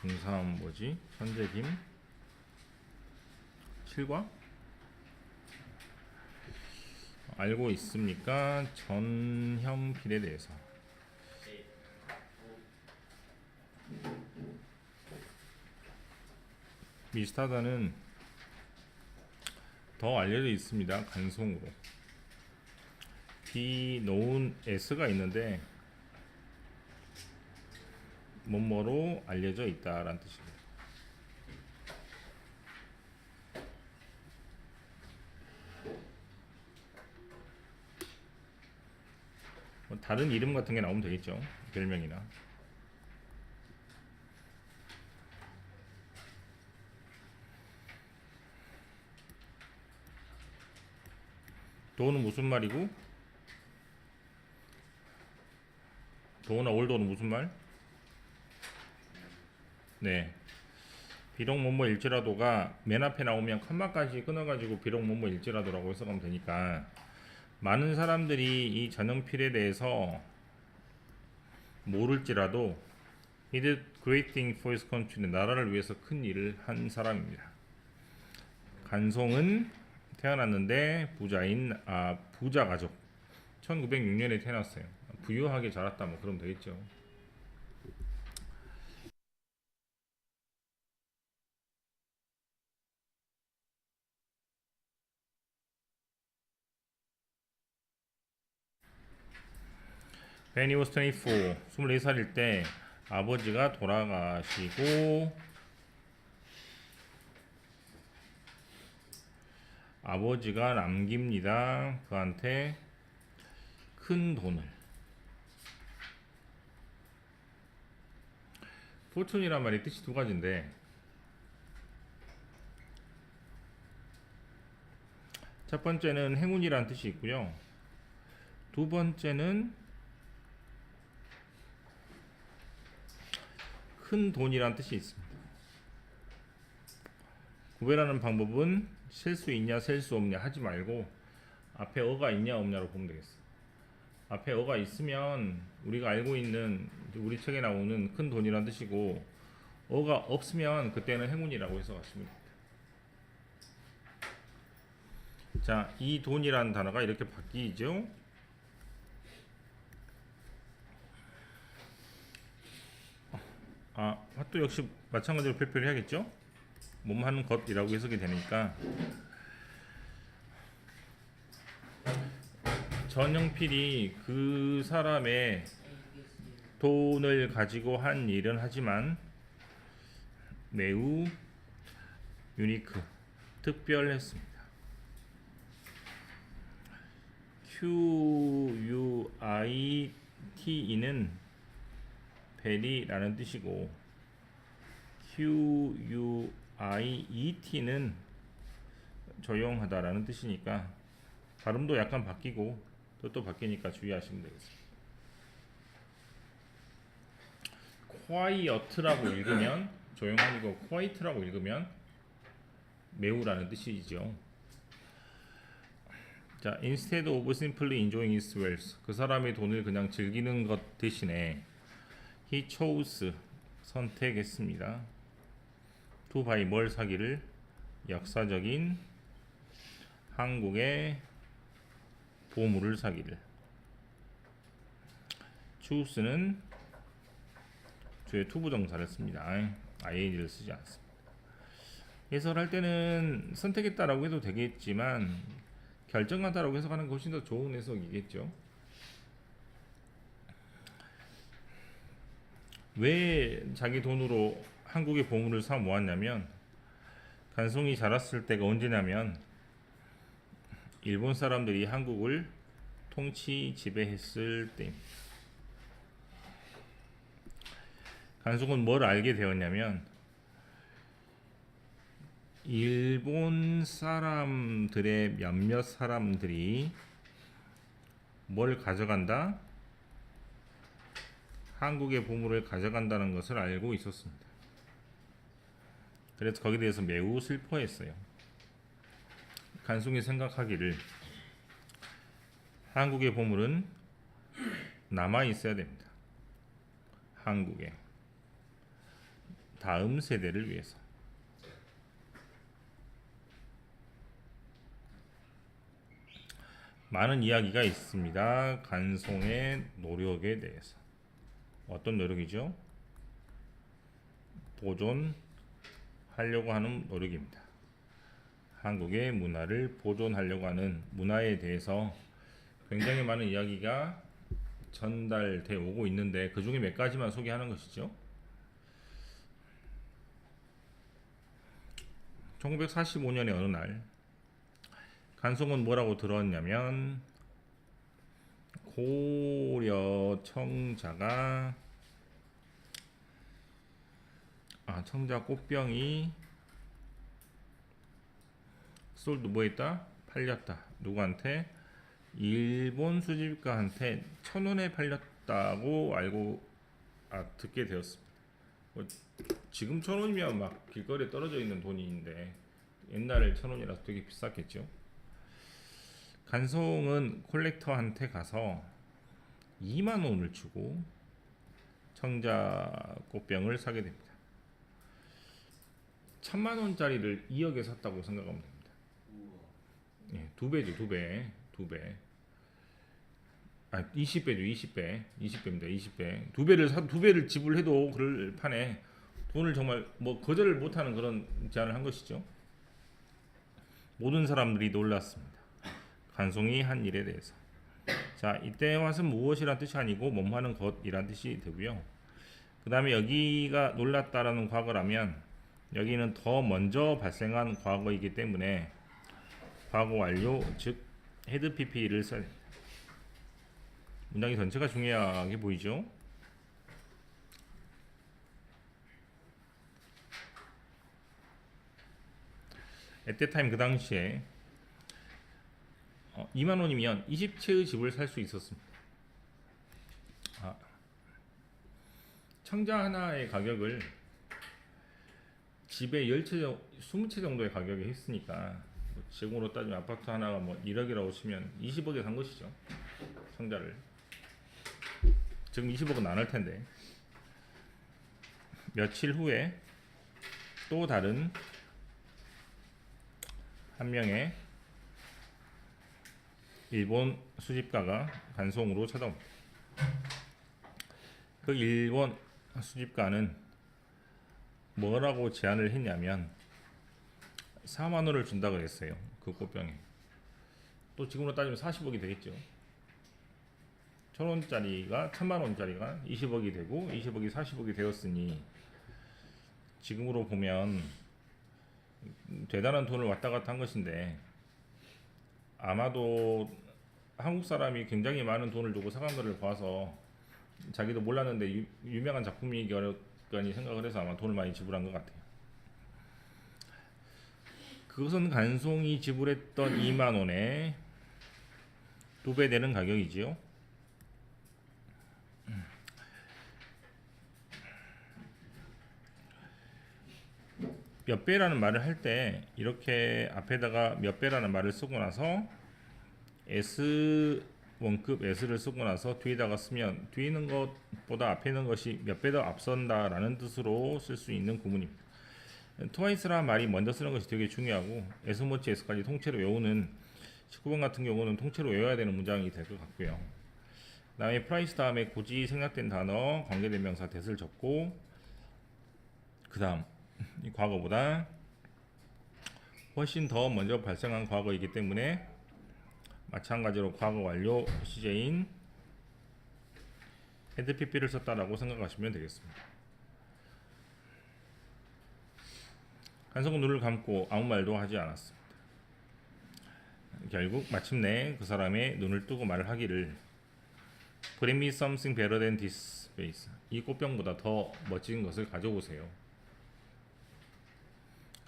중삼 뭐지? 현재김 7과 알고 있습니까? 전형필에 대해서 미스타다는 더 알려져 있습니다. 간송으로. B known S가 있는데 뭐뭐로 알려져 있다라는 뜻입니다. 뭐 다른 이름 같은 게 나오면 되겠죠. 별명이나. 도는 무슨 말이고? 도나 올도는 무슨 말? 네. 비록 뭐뭐 일지라도가 맨 앞에 나오면 컴마까지 끊어가지고 비록 뭐뭐 일지라도라고 해석하면 되니까 많은 사람들이 이 전형필에 대해서 모를지라도 he did great thing for his country 나라를 위해서 큰 일을 한 사람입니다. 간송은 태어났는데 부자인 아 부자 가족 1906년에 태어났어요. 부유하게 자랐다 뭐 그러면 되겠죠. When he was 24, 24살일 때 아버지가 돌아가시고 아버지가 남깁니다. 그한테 큰 돈을. 포춘이란 말이 뜻이 두 가지인데 첫 번째는 행운이란 뜻이 있고요. 두 번째는 큰 돈이란 뜻이 있습니다. 구별하는 방법은 셀 수 있냐 셀 수 없냐 하지 말고 앞에 어가 있냐 없냐로 보면 되겠어. 앞에 어가 있으면 우리가 알고 있는 우리 책에 나오는 큰 돈이란 뜻이고 어가 없으면 그때는 행운이라고 해석하시면 됩니다. 자, 이 돈이란 단어가 이렇게 바뀌죠. 아, 또 역시 마찬가지로 표표를 해야겠죠? 몸 하는 것이라고 해석이 되니까 전형필이 그 사람의 돈을 가지고 한 일은 하지만 매우 유니크, 특별했습니다. Q U I T E는 베리라는 뜻이고 Q U I E T는 조용하다라는 뜻이니까 발음도 약간 바뀌고 뜻도 바뀌니까 주의하시면 되겠습니다. quiet라고 읽으면 조용하고 quiet라고 읽으면 매우라는 뜻이죠. 자, instead of simply enjoying his wealth, 그 사람의 돈을 그냥 즐기는 것 대신에 he chose 선택했습니다. to buy 뭘 사기를 역사적인 한국의 보물을 사기를 choose는 주의 투부정사를 씁니다. ing를 쓰지 않습니다. 해설할 때는 선택했다라고 해도 되겠지만 결정하다라고 해석하는 것이 더 좋은 해석이겠죠. 왜 자기 돈으로 한국의 보물을 사 모았냐면 간송이 자랐을 때가 언제냐면 일본 사람들이 한국을 통치 지배했을 때입니다. 간송은 뭘 알게 되었냐면 일본 사람들의 몇몇 사람들이 뭘 가져간다? 한국의 보물을 가져간다는 것을 알고 있었습니다. 그래서 거기에 대해서 매우 슬퍼했어요. 간송이 생각하기를 한국의 보물은 남아 있어야 됩니다. 한국에 다음 세대를 위해서. 많은 이야기가 있습니다. 간송의 노력에 대해서. 어떤 노력이죠? 보존하려고 하는 노력입니다. 한국의 문화를 보존하려고 하는 문화에 대해서 굉장히 많은 이야기가 전달돼 오고 있는데 그 중에 몇 가지만 소개하는 것이죠. 1945년의 어느 날 간송은 뭐라고 들었냐면 고려 청자가 아 청자 꽃병이 솔드 뭐했다 팔렸다 누구한테 일본 수집가한테 천 원에 팔렸다고 알고 아 듣게 되었습니다. 뭐, 지금 천 원이면 막 길거리에 떨어져 있는 돈인데 옛날에 천 원이라서 되게 비쌌겠죠. 간송은 콜렉터한테 가서 2만 원을 주고 청자 꽃병을 사게 됩니다. 천만 원짜리를 2억에 샀다고 생각하면 됩니다. 예, 두 배죠, 두 배, 두 배. 아, 20배죠, 20배, 20배입니다, 20배. 두 배를 사, 두 배를 지불해도 그럴 판에 돈을 정말 뭐 거절을 못하는 그런 제안을 한 것이죠. 모든 사람들이 놀랐습니다. 간송이 한 일에 대해서. 자, 이때 와서 무엇이란 뜻이 아니고 몸하는 것이란 뜻이 되고요. 그 다음에 여기가 놀랐다라는 과거라면 여기는 더 먼저 발생한 과거이기 때문에 과거 완료 즉 헤드 PP를 써야 됩니다. 문장이 전체가 중요하게 보이죠. at 타임 그 당시에 어, 2만 원이면 20채의 집을 살 수 있었습니다. 아, 청자 하나의 가격을 집에 10채, 20채 정도의 가격에 했으니까 뭐 지금으로 따지면 아파트 하나가 뭐 1억이라고 치면 20억에 산 것이죠. 청자를. 지금 20억은 안 할 텐데. 며칠 후에 또 다른 한 명의 일본 수집가가 간송으로 찾아옵니다. 그 일본 수집가는 뭐라고 제안을 했냐면 4만 원을 준다 그랬어요. 그 꽃병에. 또 지금으로 따지면 40억이 되겠죠. 천 원짜리가 천만 원짜리가 20억이 되고 20억이 40억이 되었으니 지금으로 보면 대단한 돈을 왔다 갔다 한 것인데 아마도 한국 사람이 굉장히 많은 돈을 주고 사간 것을 봐서 자기도 몰랐는데 유, 유명한 작품이거니 생각을 해서 아마 돈을 많이 지불한 것 같아요. 그것은 간송이 지불했던 2만 원에 두 배 되는 가격이지요. 몇 배라는 말을 할 때 이렇게 앞에다가 몇 배라는 말을 쓰고 나서 S 원급 S를 쓰고 나서 뒤에다가 쓰면 뒤에 있는 것보다 앞에 있는 것이 몇 배 더 앞선다 라는 뜻으로 쓸 수 있는 구문입니다. 트와이스라는 말이 먼저 쓰는 것이 되게 중요하고 S 모치 S까지 통째로 외우는 19번 같은 경우는 통째로 외워야 되는 문장이 될 것 같고요. 그다음에 프라이스 다음에 굳이 생략된 단어 관계대명사 대을 적고 그 다음 이 과거보다 훨씬 더 먼저 발생한 과거이기 때문에 마찬가지로 과거 완료 시제인 PP를 썼다라고 생각하시면 되겠습니다. 간성은 눈을 감고 아무 말도 하지 않았습니다. 결국 마침내 그 사람의 눈을 뜨고 말을 하기를 Bring me something better than this face. 이 꽃병보다 더 멋진 것을 가져오세요.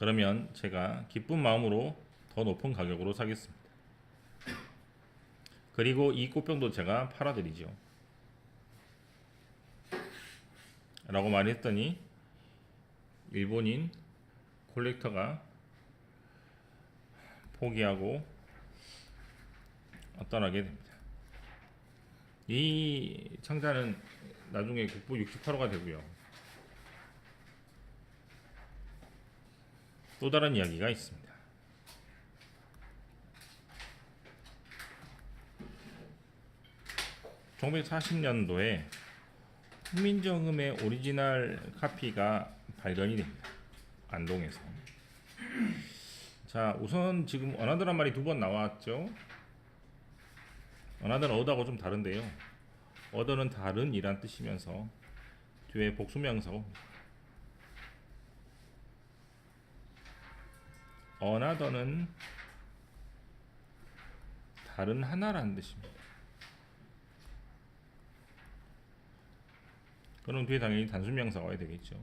그러면 제가 기쁜 마음으로 더 높은 가격으로 사겠습니다. 그리고 이 꽃병도 제가 팔아드리죠. 라고 말했더니 일본인 콜렉터가 포기하고 떠나게 됩니다. 이 창자는 나중에 국보 68호가 되고요. 또 다른 이야기가 있습니다. (1940년도에) 훈민정음의 오리지널 카피가 발견이 됩니다. 안동에서. 자, 우선 지금 어나더란 말이 두 번 나왔죠. 어나더는 어다고 좀 다른데요. 어더는 다른 이란 뜻이면서 뒤에 복수명사고 어나더는 다른 하나라는 뜻입니다. 그럼 뒤에 당연히 단순 명사가 와야 되겠죠.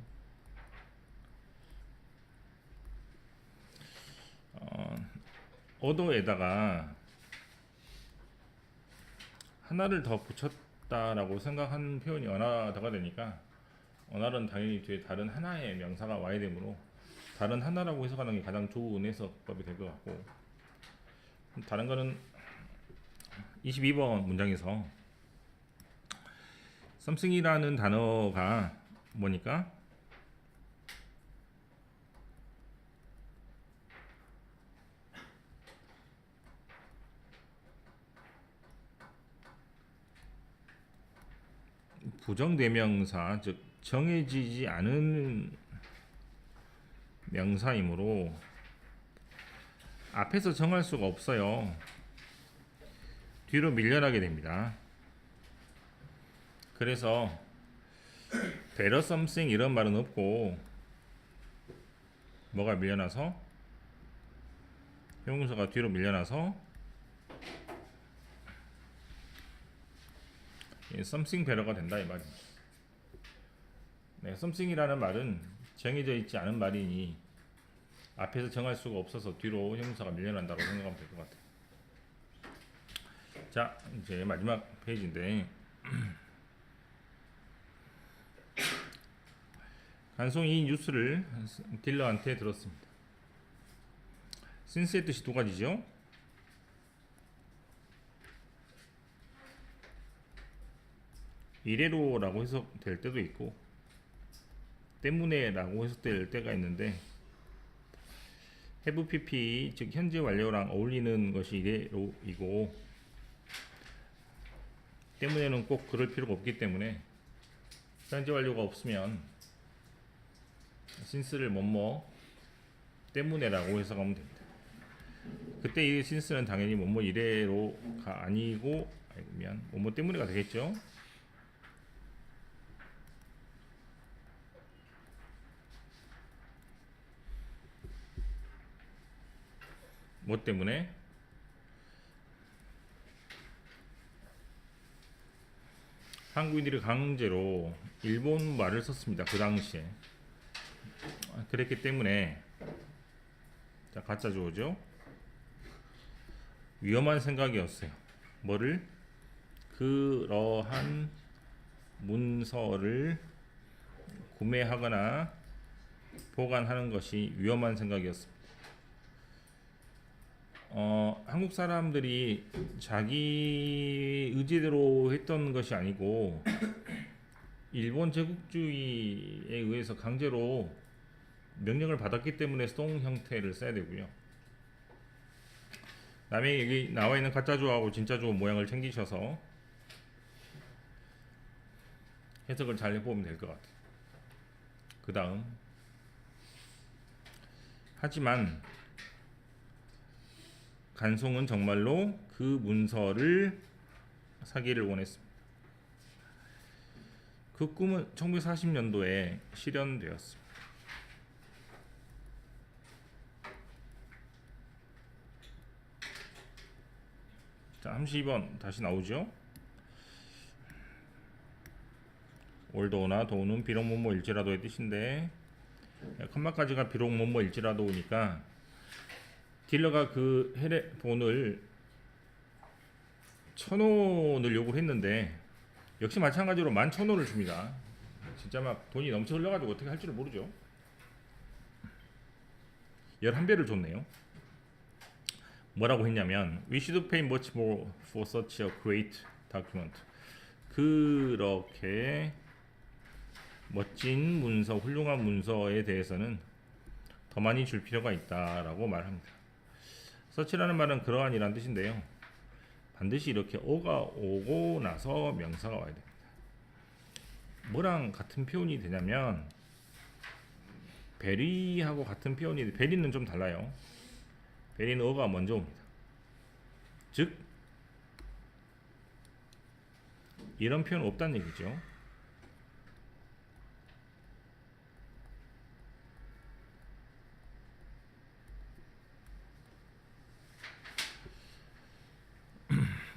어, 어도에다가 하나를 더 붙였다라고 생각한 표현이 언하다가 되니까 언할은 당연히 뒤에 다른 하나의 명사가 와야 되므로 다른 하나라고 해석하는 게 가장 좋은 해석법이 될 것 같고. 다른 거는 22번 문장에서 something이라는 단어가 뭐니까? 부정대명사 즉 정해지지 않은 명사이므로 앞에서 정할 수가 없어요. 뒤로 밀려나게 됩니다. 그래서 better something 이런 말은 없고 뭐가 밀려나서 형용사가 뒤로 밀려나서 예, something better가 된다 이 말입니다. 네, something이라는 말은 정해져 있지 않은 말이니 앞에서 정할 수가 없어서 뒤로 형용사가 밀려난다고 생각하면 될 것 같아요. 자, 이제 마지막 페이지인데 간송이 뉴스를 딜러한테 들었습니다. 신스의 뜻이 두 가지죠. 이래로라고 해석될 때도 있고 때문에 라고 해석될 때가 있는데 have pp 즉 현재 완료랑 어울리는 것이 이래로이고 때문에는 꼭 그럴 필요가 없기 때문에 현재 완료가 없으면 신스를 뭐뭐 때문에라고 해석하면 됩니다. 그때 이 신스는 당연히 뭐뭐 이래로가 아니고 아니면 뭐뭐 때문에가 되겠죠. 뭐 때문에? 한국인들이 강제로 일본 말을 썼습니다. 그 당시에. 그랬기 때문에 자 가짜 주어죠. 위험한 생각이었어요. 뭐를 그러한 문서를 구매하거나 보관하는 것이 위험한 생각이었습니다. 어, 한국 사람들이 자기 의지대로 했던 것이 아니고 일본 제국주의에 의해서 강제로 명령을 받았기 때문에 송 형태를 써야 되고요. 남의 여기 나와 있는 가짜 주어하고 진짜 주어 모양을 챙기셔서 해석을 잘 해보면 될 것 같아요. 그 다음 하지만 간송은 정말로 그 문서를 사기를 원했습니다. 그 꿈은 1940년도에 실현되었습니다. 자, 32번 다시 나오죠. 올도나 도는 비록 뭐뭐일지라도의 뜻인데 컴마까지가 비록 뭐뭐일지라도니까 딜러가 그 헤레본을 천 원을 요구를 했는데 역시 마찬가지로 만 천 원을 줍니다. 진짜 막 돈이 넘쳐 흘러가지고 어떻게 할 줄을 모르죠. 11배를 줬네요. 뭐라고 했냐면 We should pay much more for such a great document. 그렇게 멋진 문서, 훌륭한 문서에 대해서는 더 많이 줄 필요가 있다라고 말합니다. 서치라는 말은 그러한 이란 뜻인데요. 반드시 이렇게 어가 오고 나서 명사가 와야 됩니다. 뭐랑 같은 표현이 되냐면 베리하고 같은 표현이 베리는 좀 달라요. 베리는 어가 먼저 옵니다. 즉 이런 표현 없다는 얘기죠.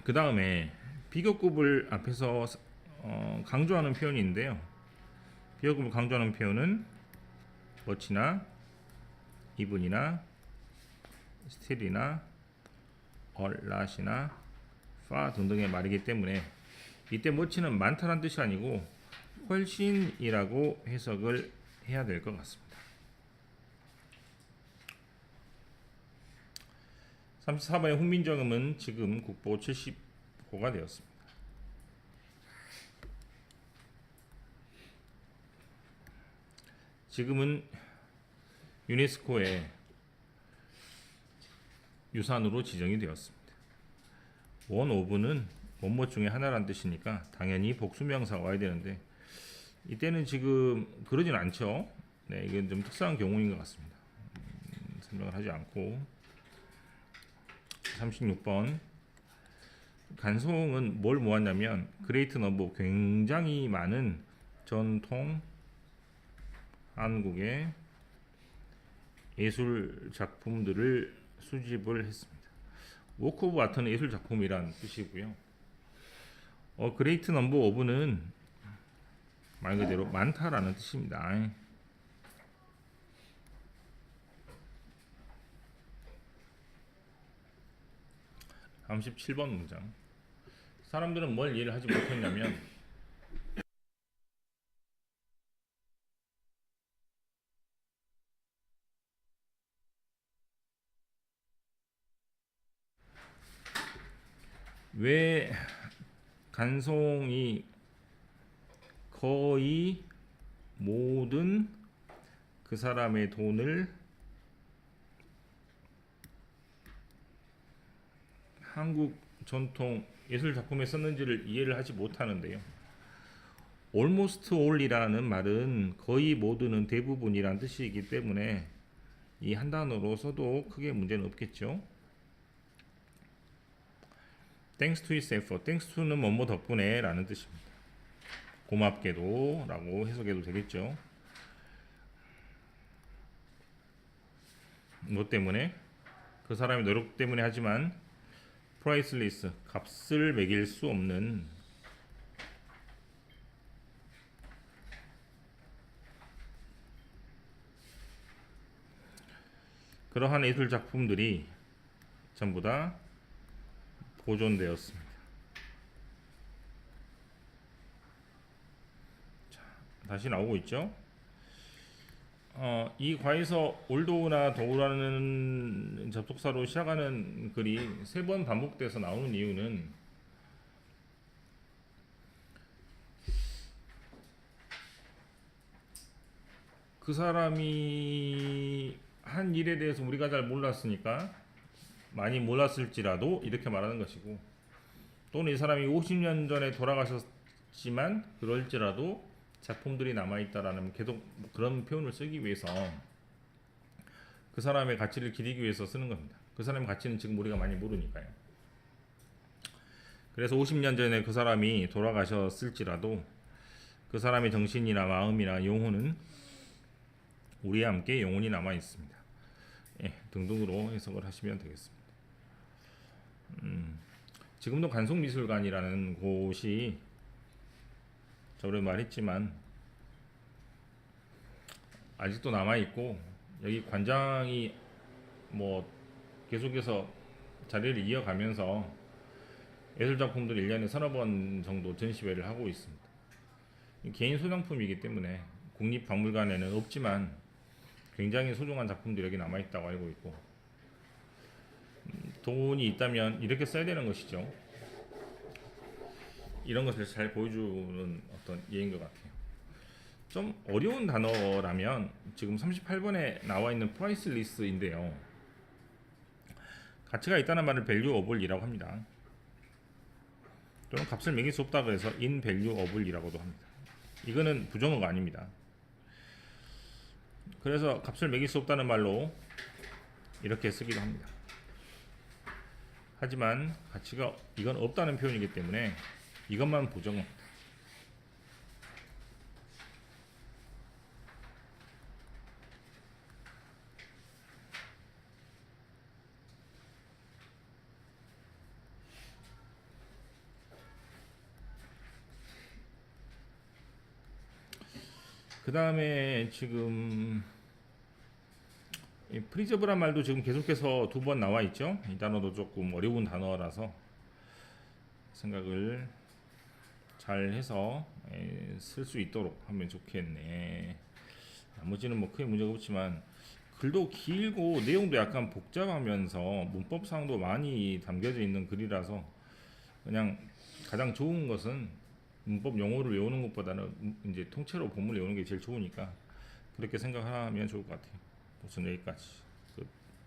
그 다음에 비교급을 앞에서 어, 강조하는 표현이 있는데요. 비교급을 강조하는 표현은 워치나 이분이나 스틸이나 얼라시나 파 등등의 말이기 때문에 이때 워치는 많다는 뜻이 아니고 훨씬이라고 해석을 해야 될 것 같습니다. 34번의 훈민정음은 지금 국보 70호가 되었습니다. 지금은 유네스코의 유산으로 지정이 되었습니다. 원 오브는 원모 중에 하나란 뜻이니까 당연히 복수명사가 와야 되는데 이때는 지금 그러진 않죠. 네, 이건 좀 특수한 경우인 것 같습니다. 음, 설명을 하지 않고 36번 간송은 뭘 모았냐면 그레이트 넘버 굉장히 많은 전통 한국의 예술 작품들을 수집을 했습니다. 워크 오브 아트는 예술 작품이란 뜻이고요. 어 그레이트 넘버 오브는 말 그대로 많다라는 뜻입니다. 37번 문장. 사람들은 뭘 이해를 하지 못했냐면 왜 간송이 거의 모든 그 사람의 돈을 한국 전통 예술 작품에 썼는지를 이해를 하지 못하는데요. almost all이라는 말은 거의 모두는 대부분이란 뜻이기 때문에 이 한 단어로 써도 크게 문제는 없겠죠. Thanks to his effort. Thanks to는 뭐뭐 덕분에 라는 뜻입니다. 고맙게도 라고 해석해도 되겠죠. 뭐 때문에 그 사람의 노력 때문에 하지만 프라이슬리스 값을 매길 수 없는 그러한 예술 작품들이 전부 다 보존되었습니다. 자, 다시 나오고 있죠. 어, 이 과에서 올도우나 도우라는 접속사로 시작하는 글이 세 번 반복돼서 나오는 이유는 그 사람이 한 일에 대해서 우리가 잘 몰랐으니까 많이 몰랐을지라도 이렇게 말하는 것이고 또는 이 사람이 50년 전에 돌아가셨지만 그럴지라도 작품들이 남아 있다라는 계속 그런 표현을 쓰기 위해서 그 사람의 가치를 기리기 위해서 쓰는 겁니다. 그 사람의 가치는 지금 우리가 많이 모르니까요. 그래서 50년 전에 그 사람이 돌아가셨을지라도 그 사람의 정신이나 마음이나 영혼은 우리와 함께 영혼이 남아 있습니다. 예, 등등으로 해석을 하시면 되겠습니다. 음, 지금도 간송미술관이라는 곳이 저번에 말했지만 아직도 남아 있고 여기 관장이 뭐 계속해서 자리를 이어가면서 예술 작품들 1년에 서너 번 정도 전시회를 하고 있습니다. 개인 소장품이기 때문에 국립박물관에는 없지만 굉장히 소중한 작품들이 여기 남아 있다고 알고 있고 음, 돈이 있다면 이렇게 써야 되는 것이죠. 이런 것을 잘 보여주는 어떤 예인 것 같아요. 좀 어려운 단어라면 지금 38번에 나와 있는 리스인데요. 가치가 있다는 말을 밸류 어블이라고 합니다. 또는 값을 매길 수 없다 그래서 인 밸류 어블이라고도 합니다. 이거는 부정어가 아닙니다. 그래서 값을 매길 수 없다는 말로 이렇게 쓰기도 합니다. 하지만 가치가 이건 없다는 표현이기 때문에 이것만 부정어. 그 다음에 지금 이 프리저브란 말도 지금 계속해서 두 번 나와 있죠. 이 단어도 조금 어려운 단어라서 생각을 잘 해서 쓸 수 있도록 하면 좋겠네. 나머지는 뭐 크게 문제가 없지만 글도 길고 내용도 약간 복잡하면서 문법상도 많이 담겨져 있는 글이라서 그냥 가장 좋은 것은 문법 용어를 외우는 것보다는 이제 통째로 본문을 외우는 게 제일 좋으니까 그렇게 생각하면 좋을 것 같아요. 우선 여기까지.